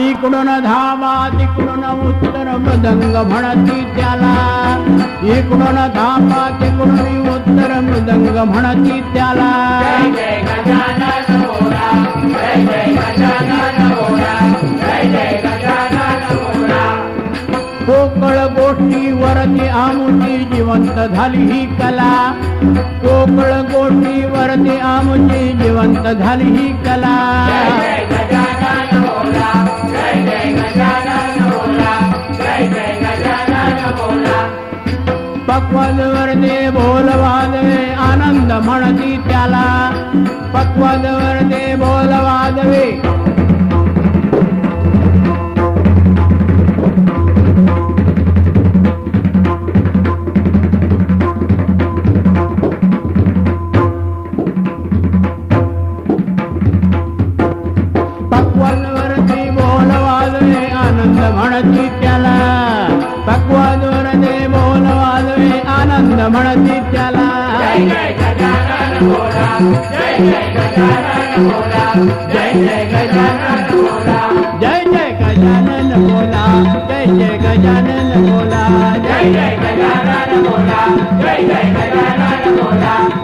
इकडून धावा तिकडून उत्तर मृदंग म्हणती त्याला इकडून धावा तिकडून उत्तर मृदंग म्हणती त्याला कोकळ गोष्टीवरती आमुची जिवंत झाली ही कला. कोकळ गोष्टीवरती आमुची जिवंत झाली ही कला. पक्वादवर दे आनंद म्हणती त्याला. पक्वादवर दे बोल वाजवे आनंद म्हणती त्याला पक्वादवरती बोल वाजवे आनंद म्हणती त्याला जय जय गजानन बोला जय जय गजानन बोला जय जय गजानन बोला जय जय गजानन बोला जय जय गजानन बोला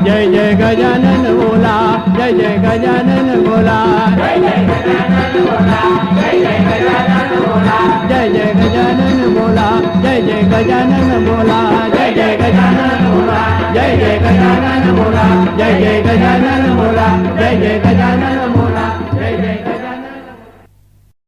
जय जय गजानन बोला जय जय गजानन जय जय गजानन बोला जय जय गजानन बोला जय जय गजानन बोला जय जय गजानन बोला जय जय गजानन बोला जय जय गजानन बोला